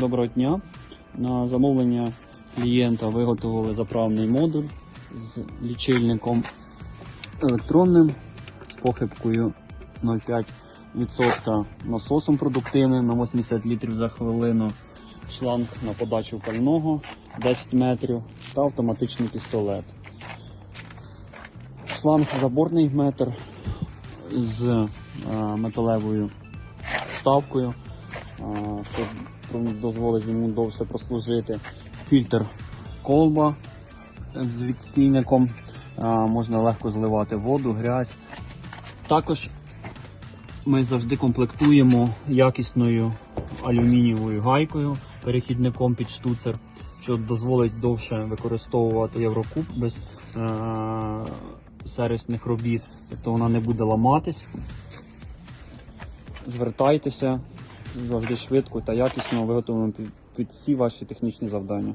Доброго дня. На замовлення клієнта виготовили заправний модуль з лічильником електронним з похибкою 0,5% насосом продуктивним на 80 літрів за хвилину, шланг на подачу пального 10 метрів та автоматичний пістолет. Шланг заборний метр з е, металевою вставкою, е, що дозволить йому довше прослужити. Фільтр колба з відстійником, можна легко зливати воду, грязь. Також ми завжди комплектуємо якісною алюмінієвою гайкою, перехідником під штуцер, що дозволить довше використовувати Єврокуб без е- сервісних робіт, тобто вона не буде ламатись. Звертайтеся завжди швидко та якісно виготовлено під, під всі ваші технічні завдання.